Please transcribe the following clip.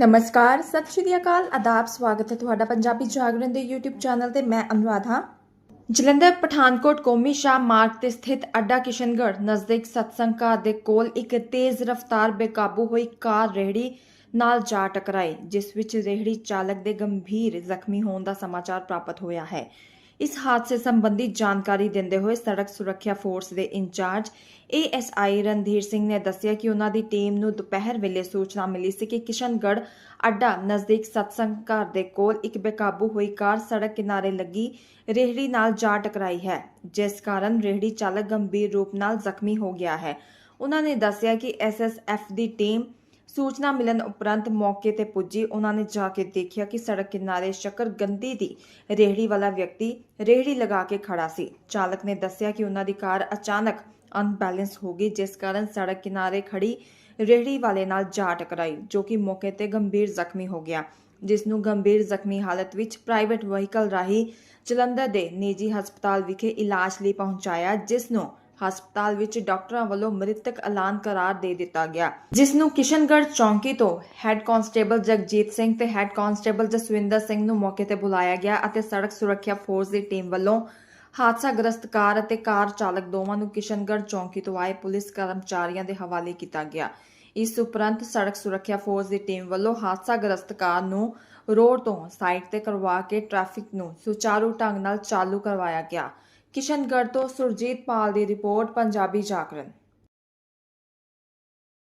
ਨਮਸਕਾਰ, ਸਤਿ ਸ਼੍ਰੀ ਅਕਾਲ, ਆਦਾਬ, ਸਵਾਗਤ ਹੈ ਤੁਹਾਡਾ ਪੰਜਾਬੀ ਜਾਗਰਣ ਦੇ YouTube ਚੈਨਲ ਤੇ, ਮੈਂ ਅਨੁਰਾਧ। ਹਾਂ ਜਲੰਧਰ, ਪਠਾਨਕੋਟ, ਕੌਮੀ ਸ਼ਾਹ ਮਾਰਗ ਤੇ ਸਥਿਤ ਅੱਡਾ ਕਿਸ਼ਨਗੜ ਨਜ਼ਦੀਕ ਸਤਸੰਗ ਘਰ ਦੇ ਕੋਲ ਇੱਕ ਤੇਜ਼ ਰਫ਼ਤਾਰ ਬੇਕਾਬੂ ਹੋਈ ਕਾਰ ਰੇਹੜੀ ਨਾਲ ਜਾ ਟਕਰਾਈ, ਜਿਸ ਵਿੱਚ ਰੇਹੜੀ ਚਾਲਕ ਦੇ ਗੰਭੀਰ ਜ਼ਖਮੀ ਹੋਣ ਦਾ ਸਮਾਚਾਰ ਪ੍ਰਾਪਤ ਹੋਇਆ ਹੈ। ਇਸ ਹਾਦਸੇ ਸੰਬੰਧੀ ਜਾਣਕਾਰੀ ਦਿੰਦੇ ਹੋਏ ਸੜਕ ਸੁਰੱਖਿਆ ਫੋਰਸ ਦੇ ਇੰਚਾਰਜ ਏਐਸਆਈ ਰਣਧੀਰ ਸਿੰਘ ਨੇ ਦੱਸਿਆ ਕਿ ਉਹਨਾਂ ਦੀ ਟੀਮ ਨੂੰ ਦੁਪਹਿਰ ਵੇਲੇ ਸੂਚਨਾ ਮਿਲੀ ਸੀ ਕਿ ਕਿਸ਼ਨਗੜ੍ਹ ਅੱਡਾ ਨਜ਼ਦੀਕ ਸਤਸੰਗ ਘਰ ਦੇ ਕੋਲ ਇੱਕ ਬੇਕਾਬੂ ਹੋਈ ਕਾਰ ਸੜਕ ਕਿਨਾਰੇ ਲੱਗੀ ਰੇਹੜੀ ਨਾਲ ਜਾ ਟਕਰਾਈ ਹੈ, ਜਿਸ ਕਾਰਨ ਰੇਹੜੀ ਚਾਲਕ ਗੰਭੀਰ ਰੂਪ ਨਾਲ ਜ਼ਖਮੀ ਹੋ ਗਿਆ ਹੈ। ਉਹਨਾਂ ਨੇ ਦੱਸਿਆ ਕਿ ਐਸਐਸਐਫ ਦੀ ਟੀਮ ਸੂਚਨਾ ਮਿਲਣ ਉਪਰੰਤ ਮੌਕੇ ਤੇ ਪੁੱਜੀ। ਉਹਨਾਂ ਨੇ ਜਾ ਕੇ ਦੇਖਿਆ ਕਿ ਸੜਕ ਕਿਨਾਰੇ ਸ਼ੱਕਰ ਗੰਦੀ ਦੀ ਰੇਹੜੀ ਵਾਲਾ ਵਿਅਕਤੀ ਰੇਹੜੀ ਲਗਾ ਕੇ ਖੜਾ ਸੀ। ਚਾਲਕ ਨੇ ਦੱਸਿਆ ਕਿ ਉਹਨਾਂ ਦੀ ਕਾਰ ਅਚਾਨਕ ਅਨਬੈਲੈਂਸ ਹੋ ਗਈ, ਜਿਸ ਕਾਰਨ ਸੜਕ ਕਿਨਾਰੇ ਖੜੀ ਰੇਹੜੀ ਵਾਲੇ ਨਾਲ ਜਾ ਟਕਰਾਈ, ਜੋ ਕਿ ਮੌਕੇ ਤੇ ਗੰਭੀਰ ਜ਼ਖਮੀ ਹੋ ਗਿਆ। ਜਿਸ ਨੂੰ ਗੰਭੀਰ ਜ਼ਖਮੀ ਹਾਲਤ ਵਿੱਚ ਪ੍ਰਾਈਵੇਟ ਵਹੀਕਲ ਰਾਹੀਂ ਜਲੰਧਰ ਦੇ ਨਿੱਜੀ ਹਸਪਤਾਲ ਵਿਖੇ ਇਲਾਜ ਲਈ ਪਹੁੰਚਾਇਆ, ਜਿਸ ਨੂੰ ਹਸਪਤਾਲ ਵਿੱਚ ਡਾਕਟਰਾਂ ਵੱਲੋਂ ਮ੍ਰਿਤਕ ਐਲਾਨ ਕਰਾਰ ਦੇ ਦਿੱਤਾ ਗਿਆ ਜਿਸ ਨੂੰ ਕਿਸ਼ਨਗੜ੍ਹ ਚੌਂਕੀ ਤੋਂ ਹੈੱਡ ਕਾਂਸਟੇਬਲ ਜਗਜੀਤ ਸਿੰਘ ਤੇ ਹੈੱਡ ਕਾਂਸਟੇਬਲ ਜਸਵਿੰਦਰ ਸਿੰਘ ਨੂੰ ਮੌਕੇ ਤੇ ਬੁਲਾਇਆ ਗਿਆ ਅਤੇ ਸੜਕ ਸੁਰੱਖਿਆ ਫੋਰਸ ਦੀ ਟੀਮ ਵੱਲੋਂ ਹਾਦਸਾਗ੍ਰਸਤ ਕਾਰ ਅਤੇ ਕਾਰ ਚਾਲਕ ਦੋਵਾਂ ਨੂੰ ਕਿਸ਼ਨਗੜ੍ਹ ਚੌਂਕੀ ਤੋਂ ਆਏ ਪੁਲਿਸ ਕਰਮਚਾਰੀਆਂ ਦੇ ਹਵਾਲੇ ਕੀਤਾ ਗਿਆ। ਇਸ ਉਪਰੰਤ ਸੜਕ ਸੁਰੱਖਿਆ ਫੋਰਸ ਦੀ ਟੀਮ ਵੱਲੋਂ ਹਾਦਸਾਗ੍ਰਸਤ ਕਾਰ ਨੂੰ ਰੋਡ ਤੋਂ ਸਾਈਡ ਤੇ ਕਰਵਾ ਕੇ ਟ੍ਰੈਫਿਕ ਨੂੰ ਸੁਚਾਰੂ ਢੰਗ ਨਾਲ ਚਾਲੂ ਕਰਵਾਇਆ ਗਿਆ। ਕਿਸ਼ਨਗੜ੍ਹ ਤੋਂ ਸੁਰਜੀਤ ਪਾਲ ਦੀ ਰਿਪੋਰਟ ਪੰਜਾਬੀ ਜਾਗਰਣ।